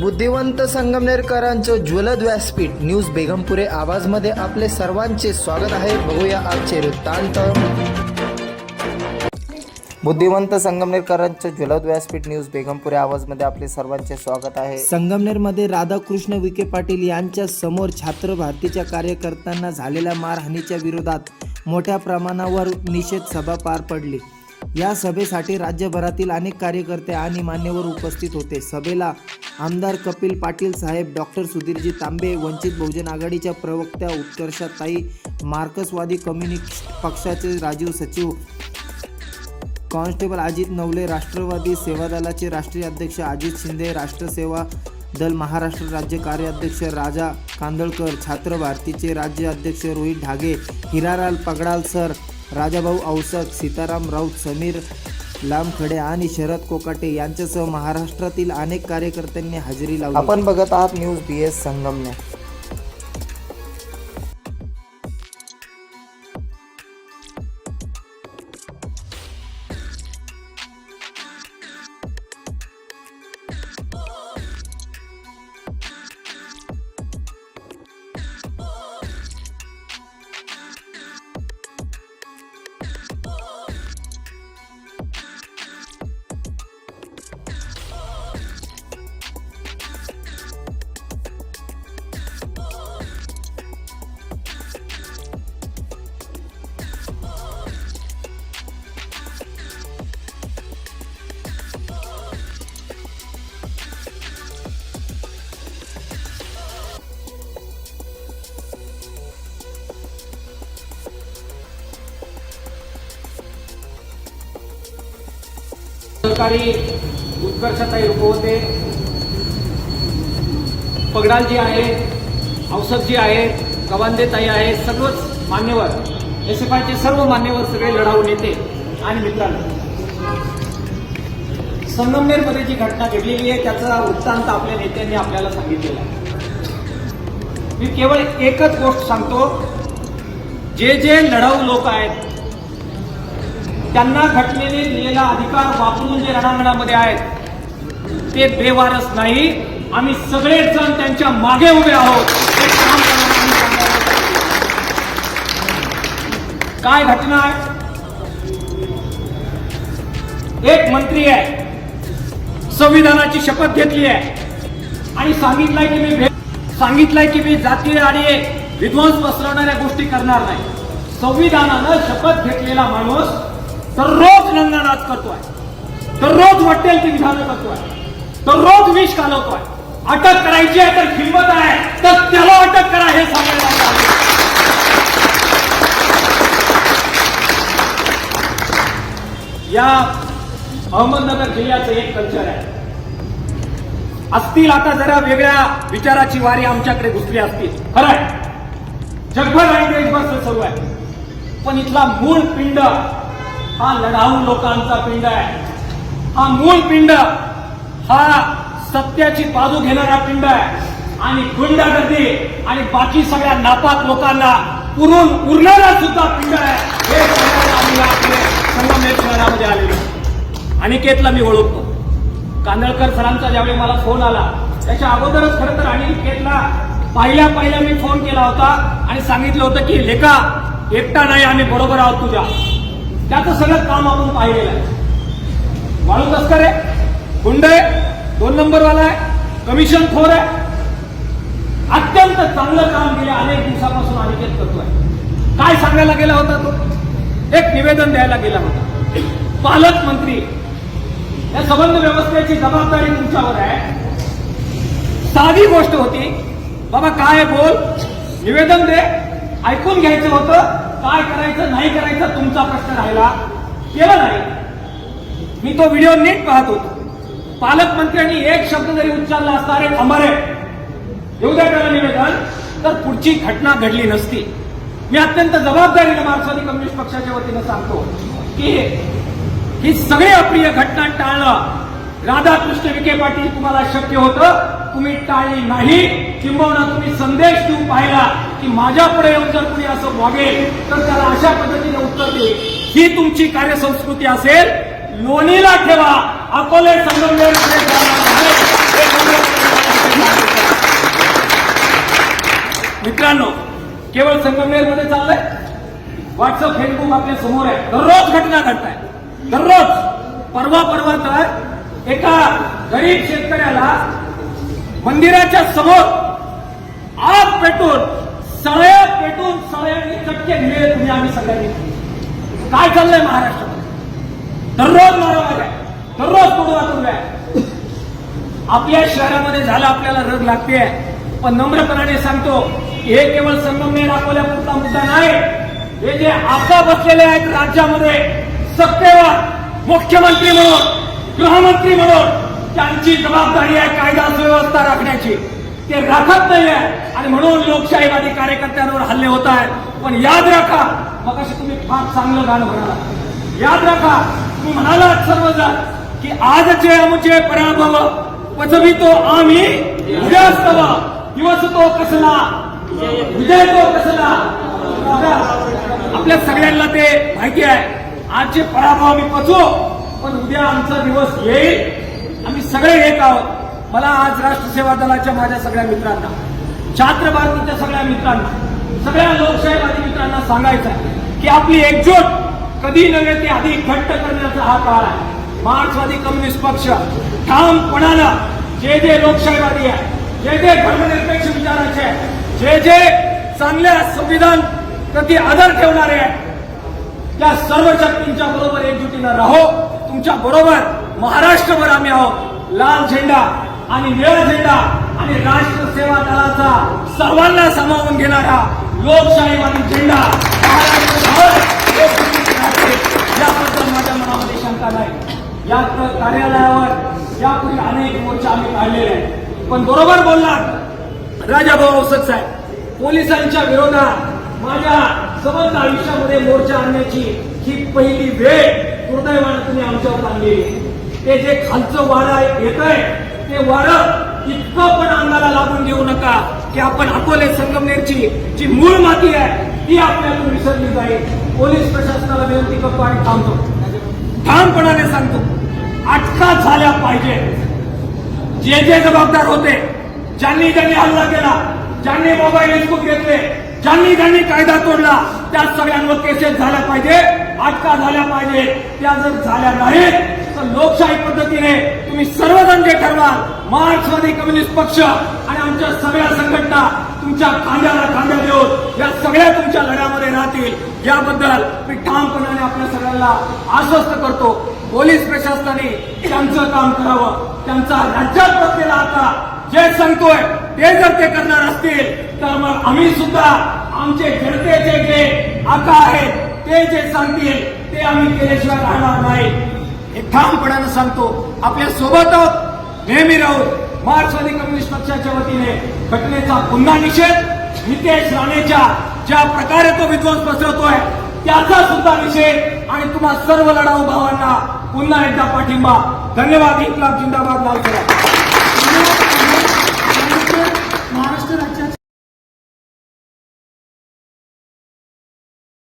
बुद्धिवंत संगमनेरकरांचं ज्वलद व्यासपीठ न्यूज बेगमपुरे आवाजमध्ये आपले सर्वांचे स्वागत आहे. बघूया आजचे वृत्तांत. बुद्धिवंत संगमनेरकरांचं ज्वलद व्यासपीठ न्यूज बेगमपुरे आवाजमध्ये आपले सर्वांचे स्वागत आहे. संगमनेरमध्ये राधाकृष्ण विखे पाटील यांच्या समोर छात्र भारतीच्या कार्यकर्त्यांना झालेल्या मारहाणीच्या विरोधात मोठ्या प्रमाणावर निषेध सभा पार पडली. या सभेसाठी राज्यभरातील अनेक कार्यकर्ते आणि मान्यवर उपस्थित होते. सभेला आमदार कपिल पाटील साहेब डॉक्टर सुधीरजी तांबे वंचित बहुजन आघाडीच्या प्रवक्त्या उत्कर्षाताई मार्क्सवादी कम्युनिस्ट पक्षाचे राजीव सचिव कॉन्स्टेबल अजित नवले राष्ट्रवादी सेवा दलाचे राष्ट्रीय अध्यक्ष अजित शिंदे राष्ट्रसेवा दल महाराष्ट्र राज्य कार्याध्यक्ष राजा कांदळकर छात्र भारतीचे राज्य अध्यक्ष रोहित ढागे हिरालाल पगडाल सर राजाभाऊ औसक सीताराम राऊत समीर लांबखडे आणि शरद कोकाटे यांच्यासह महाराष्ट्रातील अनेक कार्यकर्त्यांनी हजेरी लावली. आपण बघत आहात न्यूज बी एस संगमने सहकारी उत्कर्षताई रुपवते पगडालजी आहे औसफजी आहे गवांदेताई आहे सर्वच मान्यवर एस एफ आयचे सर्व मान्यवर सगळे लढाऊ नेते आणि मित्रांनो. संगमनेरमध्ये जी घटना घडलेली आहे त्याचा वृत्तांत आपल्या नेत्यांनी आपल्याला सांगितलेला आहे. मी केवळ एकच गोष्ट सांगतो जे जे लढाऊ लोक आहेत त्यांना घटनेने दिलेला अधिकार वापरून जे रणांगणामध्ये आहेत ते बेवारस नाही. आम्ही सगळेच जण त्यांच्या मागे उभे आहोत. काम काय घटना आहे? एक मंत्री आहे. संविधानाची शपथ घेतली आहे. आणि सांगितलंय की मी सांगितलंय की मी जातीय आणि विध्वंस पसरवणाऱ्या गोष्टी करणार नाही. संविधानानं शपथ घेतलेला माणूस दररोज रंगनाच करतोय. दररोज वाटेल ती विधानं करतोय. दररोज विष घालवतोय. अटक करायची आहे तर हिंमत आहे. तर त्याला अटक करा हे सांगायला या अहमदनगर जिल्ह्याचं एक कल्चर आहे. असतील आता जरा वेगळ्या विचाराची वारी आमच्याकडे घुसली असतील. खरं आहे. जगभर आणि देशभर सुरू आहे. पण इथला मूळ पिंड हा लढाऊ लोकांचा पिंड आहे. हा मूळ पिंड हा सत्याची बाजू घेणारा पिंड आहे. आणि गुंडागर्दी आणि बाकी सगळ्या नापात लोकांना पुरून उरणारा सुद्धा पिंड आहे. हे सांगायला आम्ही शहरामध्ये अनिकेतला मी ओळखतो. कांदळकर सरांचा ज्यावेळी मला फोन आला त्याच्या अगोदरच खरं तर अनिकेतला पहिल्या पहिल्या मी फोन केला होता आणि सांगितलं होतं की लेखा एकटा नाही आम्ही बरोबर आहोत तुझ्या. त्याचं सगळं काम आपण पाहिलेलं आहे. वाळू तस्कर आहे गुंड आहे दोन नंबरवाला आहे कमिशन खोर आहे. अत्यंत चांगलं काम गेल्या अनेक दिवसापासून अनिकेत करतोय. काय सांगायला गेला होता तो? एक निवेदन द्यायला गेला होता. पालकमंत्री या संबंध व्यवस्थेची जबाबदारी तुमच्यावर आहे. साधी गोष्ट होती बाबा काय बोल? निवेदन दे. ऐकून घ्यायचं होतं. काय करायचं नाही करायचं तुमचा प्रश्न राहिला. केला नाही. मी तो व्हिडिओ नीट पाहत होतो. पालकमंत्र्यांनी एक शब्द जरी उच्चारला असता अरे अमरे येऊ द्या त्याला निवेदन. तर पुढची घटना घडली नसती. मी अत्यंत जबाबदारीने मार्क्सवादी कम्युनिस्ट पक्षाच्या वतीनं सांगतो की ही सगळी अप्रिय घटना टाळणं. राधाकृष्ण विखे पाटील तुम्हाला शक्य होतं. तुम्ही टाळली नाही. किंबहुना तुम्ही संदेश देऊ पाहिला. की माझ्यापुढे येऊन जर कुणी असं वागेल तर त्याला अशा पद्धतीने उत्तर दे. ही तुमची कार्यसंस्कृती असेल लोणीला ठेवा. अकोले संगमनेर मित्रांनो केवळ संगमनेरमध्ये चाललंय? व्हॉट्सअप फेसबुक आपल्यासमोर आहे. दररोज घटना घडताय दररोज. परवा परवा तर एका गरीब शेतकऱ्याला मंदिराच्या समोर आग पेटून सळ्या पेटून सळ्यांनी चटके दिले तुम्ही आम्ही सगळ्यांनी काय चाललंय महाराष्ट्रात? दररोज मारामाऱ्या आहे. दररोज कुटुंबातून आहे. आपल्या शहरामध्ये झालं आपल्याला रग लागते पण नम्रपणाने सांगतो हे केवळ संगमनेर दाखवल्यापुरता मुद्दा नाही. हे जे आता बसलेले आहेत राज्यामध्ये सत्तेवर मुख्यमंत्री म्हणून गृहमंत्री म्हणून त्यांची जबाबदारी आहे कायदा सुव्यवस्था राखण्याची. ते राखत नाहीये. आणि म्हणून लोकशाहीवादी कार्यकर्त्यांवर हल्ले होत आहेत. पण याद राखा मग तुम्ही फार चांगलं गाणं म्हणाला याद राखा तुम्ही म्हणालात सर्वजण की आजचे आमचे पराभव पचवितो आम्ही उद्यास्तव दिवस तो कसला विजय तो कसला. बघा, आपल्या सगळ्यांना ते माहिती आहे. आजचे पराभव आम्ही पचवू पण उद्या आमचा दिवस येईल. आम्ही सगळे येत आहोत. मला आज राष्ट्र सेवा दलाच्या माझ्या सगळ्या मित्रांना छात्र भारतीच्या सगळ्या मित्रांना सगळ्या लोकशाहीवादी मित्रांना सांगायचं आहे की आपली एकजूट कधी नव्हे ती अधिक घट्ट करण्याचा हा काळ आहे. मार्क्सवादी कम्युनिस्ट पक्ष ठामपणानं जे जे लोकशाहीवादी आहे जे जे धर्मनिरपेक्ष विचाराचे आहे जे जे चांगल्या संविधान प्रति आदर ठेवणारे आहे त्या सर्व शक्तींच्या बरोबर एकजुटीनं राहो. तुमच्या बरोबर महाराष्ट्रभर आम्ही आहोत. लाल झेंडा. आणि निळा झेंडा आणि राष्ट्र सेवा दलाचा सर्वांना सामावून घेणारा लोकशाहीवादी झेंडा याबद्दल माझ्या मनामध्ये शंका नाही. या कार्यालयावर यापूर्वी अनेक मोर्चा आम्ही काढलेले आहेत. पण बरोबर बोललात राजाभाऊ औसत साहेब पोलिसांच्या विरोधात माझ्या समस्त आयुष्यामध्ये मोर्चा आणण्याची ही पहिली वेळ दुर्दैवानं तुम्ही आमच्यावर आणलेली ते जे खालचं वाडा येत आहे ते वारं इतकं पण अंगाला लागून देऊ नका की आपण अकोले संगमनेरची जी मूळ माती आहे ती आपल्यातून विसरली जाईल. पोलीस प्रशासनाला विनंती करतो आणि थांबतो. ठामपणाने सांगतो अटका झाल्या पाहिजे. जे जे जबाबदार होते ज्यांनी ज्यांनी हल्ला केला ज्यांनी मोबाईल हिसकून घेतले ज्यांनी ज्यांनी कायदा तोडला त्या सगळ्यांवर केसेस झाल्या पाहिजे अटका झाल्या पाहिजे. त्या जर झाल्या नाहीत तर लोकशाही पद्धतीने तुम्ही सर्वजण जे ठरवाल मार्क्सवादी कम्युनिस्ट पक्ष आणि आमच्या सगळ्या संघटना तुमच्या खांद्याला खांद्या देऊन या सगळ्या तुमच्या लढ्यामध्ये राहतील. याबद्दल मी ठामपणाने आपल्या सगळ्यांना आश्वस्त करतो. पोलीस प्रशासनाने त्यांचं काम करावं. त्यांचा राज्यात बसलेला आता जे सांगतोय ते जर ते करणार असतील तर मग आम्ही सुद्धा आमचे जनतेचे जे आका आहेत ते जे सांगतील ते आम्ही केल्याशिवाय राहणार नाही. हे ठामपणानं सांगतो आपल्यासोबत नेहमी राहून मार्क्सवादी कम्युनिस्ट पक्षाच्या वतीने घटनेचा पुन्हा निषेध नितेश राणेच्या ज्या प्रकारे तो विध्वंस पसरवतोय त्याचा सुद्धा निषेध आणि तुम्हा सर्व लढाऊ भावांना पुन्हा एकदा पाठिंबा. धन्यवाद इन्कलाब जिंदाबाद लाल